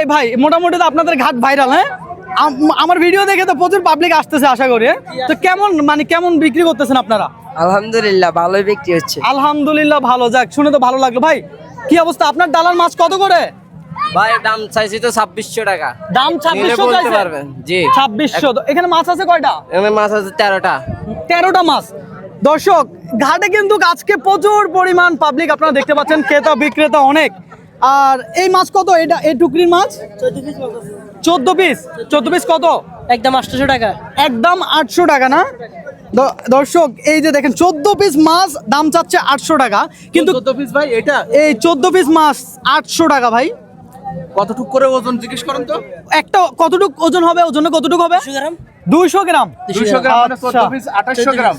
এই ভাই মোটামুটি তো আপনাদের ঘাট ভাইরাল হ্যাঁ? আমার ভিডিও দেখে তো প্রচুর পাবলিক আসতেছে আশা করি হ্যাঁ? তো কেমন মানে কেমন বিক্রি করতেছেন আপনারা? আলহামদুলিল্লাহ ভালোই বিক্রি হচ্ছে। আলহামদুলিল্লাহ ভালো যাক শুনে তো ভালো লাগল। ভাই কি অবস্থা? আপনার ডালার মাছ কত করে? ভাই দাম চাইছি তো ছাব্বিশশো টাকা। দাম ছাব্বিশশো বলতে পারবেন জি। ছাব্বিশশো। এখানে মাছ আছে কয়টা? এখানে মাছ আছে তেরোটা। তেরোটা মাছ। দর্শক ঘাটে কিন্তু আজকে প্রচুর পরিমাণ পাবলিক আপনারা দেখতে পাচ্ছেন ক্রেতা বিক্রেতা অনেক। আর এই মাছ কত? এটা এই টুকরির মাছ? চোদ্দ পিস। চোদ্দ পিস কত? একদম আটশোশো টাকা। একদম আটশো টাকা না? দর্শক এই যে দেখেন চোদ্দ পিস মাছ দাম চাচ্ছে আটশো টাকা। কিন্তু চোদ্দ পিস ভাই এটা? এই চোদ্দ পিস মাছ আটশো টাকা ভাই। কতটুক করে ওজন জিজ্ঞেস করেন তো? একটা কতটুক ওজন হবে? ওজনে কতটুক হবে? দুইশো গ্রাম। দুইশো গ্রাম। মানে আচ্ছা। চোদ্দ পিস আঠাশশো গ্রাম।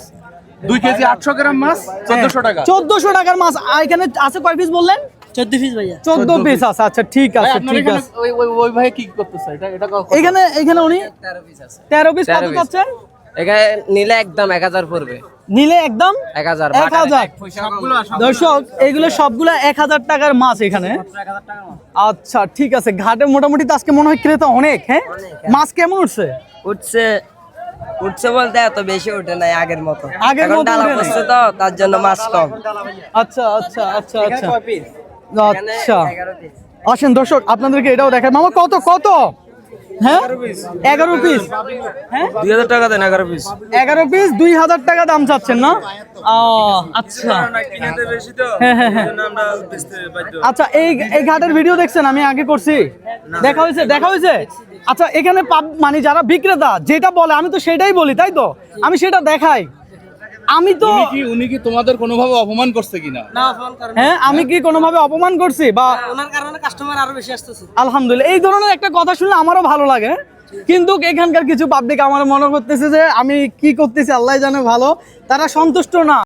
দুই কেজি আটশো গ্রাম মাছ চোদ্দশো টাকা। চোদ্দশো টাকার মাছ। আর এখানে আছে কয় পিস বললেন? চোদ্দ পিস ভাইয়া। চোদ্দ পিস আছে আচ্ছা ঠিক আছে ঠিক আছে। ওই ওই ওই ভাই কি করতেছে? এটা এটা এখানে এখানে উনি তেরো পিস আছে। তেরো পিস কত 13 চাচ্ছেন? এখানে নিলে একদম এক হাজার পড়বে। নিলে একদম এক হাজার এক হাজার। সবগুলো দর্শক এগুলো সবগুলো এক হাজার টাকার মাছ এখানে। আচ্ছা ঠিক আছে। ঘাটে মোটামুটি তো আজকে মনে হয় ক্রেতা অনেক হ্যাঁ? মাছ কেমন উঠছে? উঠছে উঠছে বলতে এত বেশি ওঠে নাই আগের মতো। আগের মতো ডালা পড়ছে তো তার জন্য মাছ কম। আচ্ছা আচ্ছা আচ্ছা আচ্ছা। আচ্ছা। আসেন দর্শক আপনাদেরকে এটাও দেখায় মামা কত কত? হ্যাঁ? এগারো পিস হ্যাঁ? দুই হাজার টাকা দেন এগারো পিস এগারো পিস দুই হাজার টাকা দাম চাচ্ছেন না? ও, আচ্ছা। হ্যাঁ, হ্যাঁ, হ্যাঁ। আচ্ছা এই এই ঘাটের ভিডিও দেখছেন? আমি আগে করছি। দেখা হয়েছে দেখা হয়েছে? আচ্ছা এখানে পাব- মানে যারা বিক্রেতা যেটা বলে আমি তো সেটাই বলি তাই তো? আমি সেটা দেখাই। আমি তো উনি কি উনি কি তোমাদের কোনোভাবে অপমান করছে কিনা? না অপমান করেন। হ্যাঁ আমি কি কোনোভাবে অপমান করছি? বা ওনার কারণে কাস্টমার আরও বেশি আসতেছে। আলহামদুলিল্লাহ। এই ধরনের একটা কথা শুনলে আমারও ভালো লাগে। কিন্তু এখানকার কিছু পাবলিক আমার মনে করতেছে যে আমি কি করতেছি আল্লাহ জানে ভালো। তারা সন্তুষ্ট না।